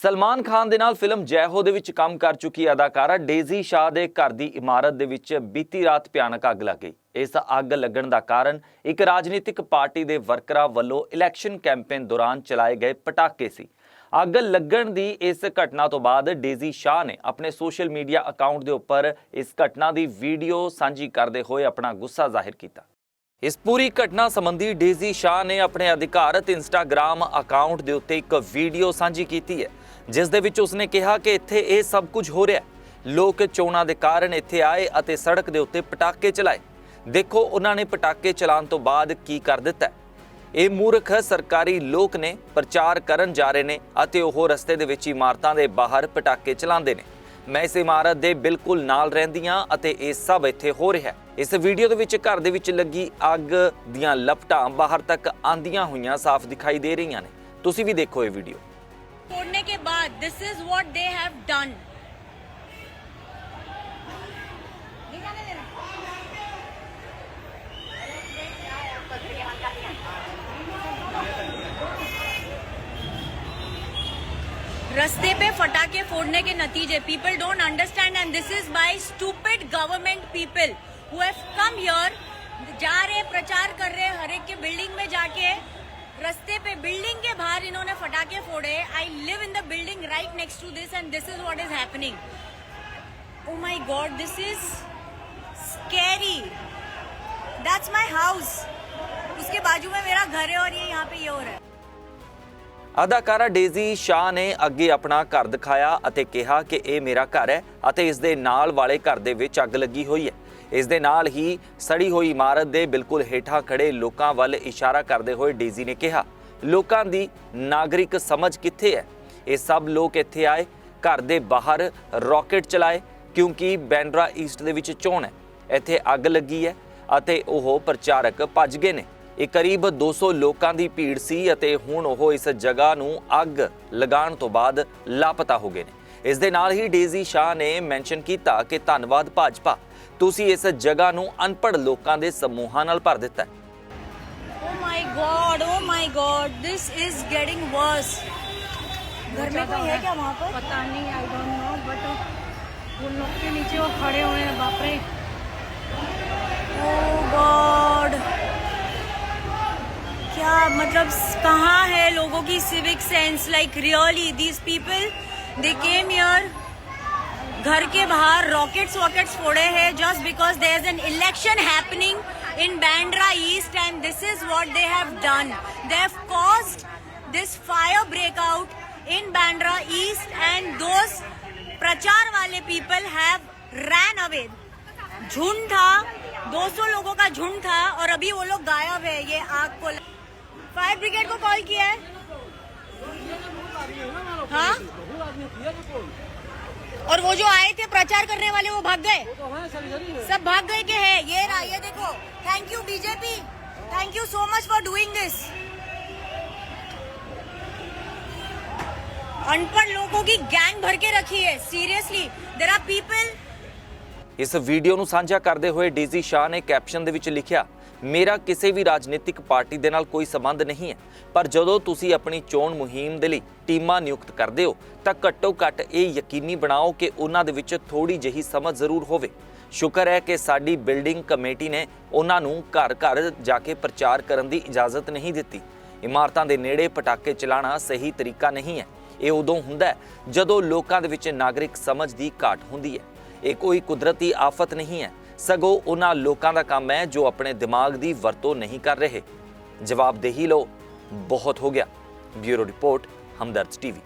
ਸਲਮਾਨ ਖਾਨ ਦੇ ਨਾਲ ਫਿਲਮ ਜੈ ਦੇ ਵਿੱਚ ਕੰਮ ਕਰ ਚੁੱਕੀ ਅਦਾਕਾਰਾ ਡੇਜ਼ੀ ਸ਼ਾਹ ਦੇ ਘਰ ਦੀ ਇਮਾਰਤ ਦੇ ਵਿੱਚ ਬੀਤੀ ਰਾਤ ਭਿਆਨਕ ਅੱਗ ਲੱਗ ਗਈ। ਇਸ ਅੱਗ ਲੱਗਣ ਦਾ ਕਾਰਨ ਇੱਕ ਰਾਜਨੀਤਿਕ ਪਾਰਟੀ ਦੇ ਵਰਕਰਾਂ ਵੱਲੋਂ ਇਲੈਕਸ਼ਨ ਕੈਂਪੇਨ ਦੌਰਾਨ ਚਲਾਏ ਗਏ ਪਟਾਕੇ ਸੀ। ਅੱਗ ਲੱਗਣ ਦੀ ਇਸ ਘਟਨਾ ਤੋਂ ਬਾਅਦ ਡੇਜ਼ੀ ਸ਼ਾਹ ਨੇ ਆਪਣੇ ਸੋਸ਼ਲ ਮੀਡੀਆ ਅਕਾਊਂਟ ਦੇ ਉੱਪਰ ਇਸ ਘਟਨਾ ਦੀ ਵੀਡੀਓ ਸਾਂਝੀ ਕਰਦੇ ਹੋਏ ਆਪਣਾ ਗੁੱਸਾ ਜ਼ਾਹਿਰ ਕੀਤਾ। ਇਸ ਪੂਰੀ ਘਟਨਾ ਸੰਬੰਧੀ ਡੇਜ਼ੀ ਸ਼ਾਹ ਨੇ ਆਪਣੇ ਅਧਿਕਾਰਤ ਇੰਸਟਾਗ੍ਰam ਅਕਾਊਂਟ ਦੇ ਉੱਤੇ ਇੱਕ ਵੀਡੀਓ ਸਾਂਝੀ ਕੀਤੀ ਹੈ। ਜਿਸ ਦੇ ਵਿੱਚ ਉਸਨੇ ਕਿਹਾ ਕਿ ਇੱਥੇ ਇਹ ਸਭ ਕੁਝ ਹੋ ਰਿਹਾ ਲੋਕ ਚੋਣਾਂ ਦੇ ਕਾਰਨ ਇੱਥੇ ਆਏ ਅਤੇ ਸੜਕ ਦੇ ਉੱਤੇ ਪਟਾਕੇ ਚਲਾਏ। ਦੇਖੋ ਉਹਨਾਂ ਨੇ ਪਟਾਕੇ ਚਲਾਉਣ ਤੋਂ ਬਾਅਦ ਕੀ ਕਰ ਦਿੱਤਾ ਇਹ ਮੂਰਖ ਸਰਕਾਰੀ ਲੋਕ ਨੇ, ਪ੍ਰਚਾਰ ਕਰਨ ਜਾ ਰਹੇ ਨੇ ਅਤੇ ਉਹ ਰਸਤੇ ਦੇ ਵਿੱਚ ਇਮਾਰਤਾਂ ਦੇ ਬਾਹਰ ਪਟਾਕੇ ਚਲਾਉਂਦੇ ਨੇ। ਮੈਂ ਇਸ ਇਮਾਰਤ ਦੇ ਬਿਲਕੁਲ ਨਾਲ ਰਹਿੰਦੀ ਹਾਂ ਅਤੇ ਇਹ ਸਭ ਇੱਥੇ ਹੋ ਰਿਹਾ ਹੈ। ਇਸ ਵੀਡੀਓ ਦੇ ਵਿੱਚ ਘਰ ਦੇ ਵਿੱਚ ਲੱਗੀ ਅੱਗ ਦੀਆਂ ਲਪਟਾਂ ਬਾਹਰ ਤੱਕ ਆਂਦੀਆਂ ਹੋਈਆਂ ਸਾਫ਼ ਦਿਖਾਈ ਦੇ ਰਹੀਆਂ ਨੇ। ਤੁਸੀਂ ਵੀ ਦੇਖੋ ਇਹ ਵੀਡੀਓ। बाद this is what they have done रस्ते पे फटाके फोड़ने के नतीजे। People don't understand and this is by stupid government people who have come here जा रहे, प्रचार कर रहे, हर एक के बिल्डिंग में जाके रस्ते पे बिल्डिंग के बाहर इन्होंने फटाके फोड़े I live in the building right next to this and this is what is happening oh my God this is scary that's my house उसके बाजू में मेरा घर है और ये यहाँ पे ये हो रहा है ਅਦਾਕਾਰਾ ਡੇਜ਼ੀ ਸ਼ਾਹ ਨੇ ਅੱਗੇ ਆਪਣਾ ਘਰ ਦਿਖਾਇਆ ਅਤੇ ਕਿਹਾ ਕਿ ਇਹ ਮੇਰਾ ਘਰ ਹੈ ਅਤੇ ਇਸ ਦੇ ਨਾਲ ਵਾਲੇ ਘਰ ਦੇ ਵਿੱਚ ਅੱਗ ਲੱਗੀ ਹੋਈ ਹੈ ਇਸ ਦੇ ਨਾਲ ਹੀ ਸੜੀ ਹੋਈ ਇਮਾਰਤ ਦੇ ਬਿਲਕੁਲ ਹੇਠਾਂ ਖੜੇ ਲੋਕਾਂ ਵੱਲ ਇਸ਼ਾਰਾ ਕਰਦੇ ਹੋਏ ਡੇਜ਼ੀ ਨੇ ਕਿਹਾ, ਲੋਕਾਂ ਦੀ ਨਾਗਰਿਕ ਸਮਝ ਕਿੱਥੇ ਹੈ? ਇਹ ਸਭ ਲੋਕ ਇੱਥੇ ਆਏ, ਘਰ ਦੇ ਬਾਹਰ ਰਾਕੇਟ ਚਲਾਏ, ਕਿਉਂਕਿ ਬੈਂਡਰਾ ਈਸਟ ਦੇ ਵਿੱਚ ਚੋਣ ਹੈ। ਇੱਥੇ ਅੱਗ ਲੱਗੀ ਹੈ ਅਤੇ ਉਹ ਪ੍ਰਚਾਰਕ ਭੱਜ ਗਏ ਨੇ। ਇਹ ਕਰੀਬ 200 ਲੋਕਾਂ ਦੀ ਭੀੜ ਸੀ ਅਤੇ ਹੁਣ ਉਹ ਇਸ ਜਗ੍ਹਾ ਨੂੰ ਅੱਗ ਲਗਾਉਣ ਤੋਂ ਬਾਅਦ ਲਾਪਤਾ ਹੋ ਗਏ ਨੇ। ਇਸ ਦੇ ਨਾਲ ਹੀ ਡੇਜ਼ੀ ਸ਼ਾਹ ਨੇ ਮੈਂਸ਼ਨ ਕੀਤਾ ਕਿ ਧੰਨਵਾਦ ਭਾਜਪਾ। ਤੁਸੀਂ ਇਸ ਜਗ੍ਹਾ ਨੂੰ ਅਨਪੜ੍ਹ ਲੋਕਾਂ ਦੇ ਸਮੂਹਾਂ ਨਾਲ ਭਰ ਦਿੱਤਾ ਹੈ Oh my god, oh my god, this is getting worse. घर में कोई है क्या वहाँ पर पता नहीं आई डोंट नो बट वो लोग के नीचे वो खड़े हुए हैं बाप रे Oh god. क्या मतलब कहाँ है लोगों की civic sense like really these people they came here घर के बाहर रॉकेट्स वॉकेट्स फोड़े हैं just because there is an election happening in Bandra east and this is what they have done they have caused this fire breakout in Bandra East and those प्रचार वाले people have ran away. झुंड था 200 लोगों का झुंड था और अभी वो लोग गायब है, ये आग को फायर ब्रिगेड को कॉल किया है। हाँ? और वो जो आए थे प्रचार करने वाले वो भाग गए सब भाग गए के है ये रहा ये देखो thank you BJP thank you so much for doing this अनपढ़ लोगों की गैंग भर के रखी है सीरियसली देर आर पीपल ਇਸ ਵੀਡੀਓ ਨੂੰ ਸਾਂਝਾ ਕਰਦੇ ਹੋਏ ਡੇਜ਼ੀ ਸ਼ਾਹ ਨੇ ਕੈਪਸ਼ਨ ਦੇ ਵਿੱਚ ਲਿਖਿਆ ਮੇਰਾ ਕਿਸੇ ਵੀ ਰਾਜਨੀਤਿਕ ਪਾਰਟੀ ਦੇ ਨਾਲ ਕੋਈ ਸਬੰਧ ਨਹੀਂ ਹੈ। ਪਰ ਜਦੋਂ ਤੁਸੀਂ ਆਪਣੀ ਚੋਣ ਮੁਹਿੰਮ ਦੇ ਲਈ ਟੀਮਾਂ ਨਿਯੁਕਤ ਕਰਦੇ ਹੋ, ਤਾਂ ਘੱਟੋ ਘੱਟ ਇਹ ਯਕੀਨੀ ਬਣਾਓ ਕਿ ਉਹਨਾਂ ਦੇ ਵਿੱਚ ਥੋੜੀ ਜਿਹੀ ਸਮਝ ਜ਼ਰੂਰ ਹੋਵੇ। ਸ਼ੁਕਰ ਹੈ ਕਿ ਸਾਡੀ ਬਿਲਡਿੰਗ ਕਮੇਟੀ ਨੇ ਉਹਨਾਂ ਨੂੰ ਘਰ ਘਰ ਜਾ ਕੇ ਪ੍ਰਚਾਰ ਕਰਨ ਦੀ ਇਜਾਜ਼ਤ ਨਹੀਂ ਦਿੱਤੀ। ਇਮਾਰਤਾਂ ਦੇ ਨੇੜੇ ਪਟਾਕੇ ਚਲਾਉਣਾ ਸਹੀ ਤਰੀਕਾ ਨਹੀਂ ਹੈ। ਇਹ ਉਦੋਂ ਹੁੰਦਾ ਜਦੋਂ ਲੋਕਾਂ ਦੇ ਵਿੱਚ ਨਾਗਰਿਕ ਸਮਝ ਦੀ ਘਾਟ ਹੁੰਦੀ ਹੈ। ਇਹ ਕੋਈ ਕੁਦਰਤੀ ਆਫਤ ਨਹੀਂ ਹੈ। ਸਗੋਂ ਉਹਨਾਂ ਲੋਕਾਂ ਦਾ ਕੰਮ ਹੈ ਜੋ ਆਪਣੇ ਦਿਮਾਗ ਦੀ ਵਰਤੋਂ ਨਹੀਂ ਕਰ ਰਹੇ। ਜਵਾਬਦੇਹੀ ਲਓ। ਬਹੁਤ ਹੋ ਗਿਆ। Bureau report, Hamdard TV.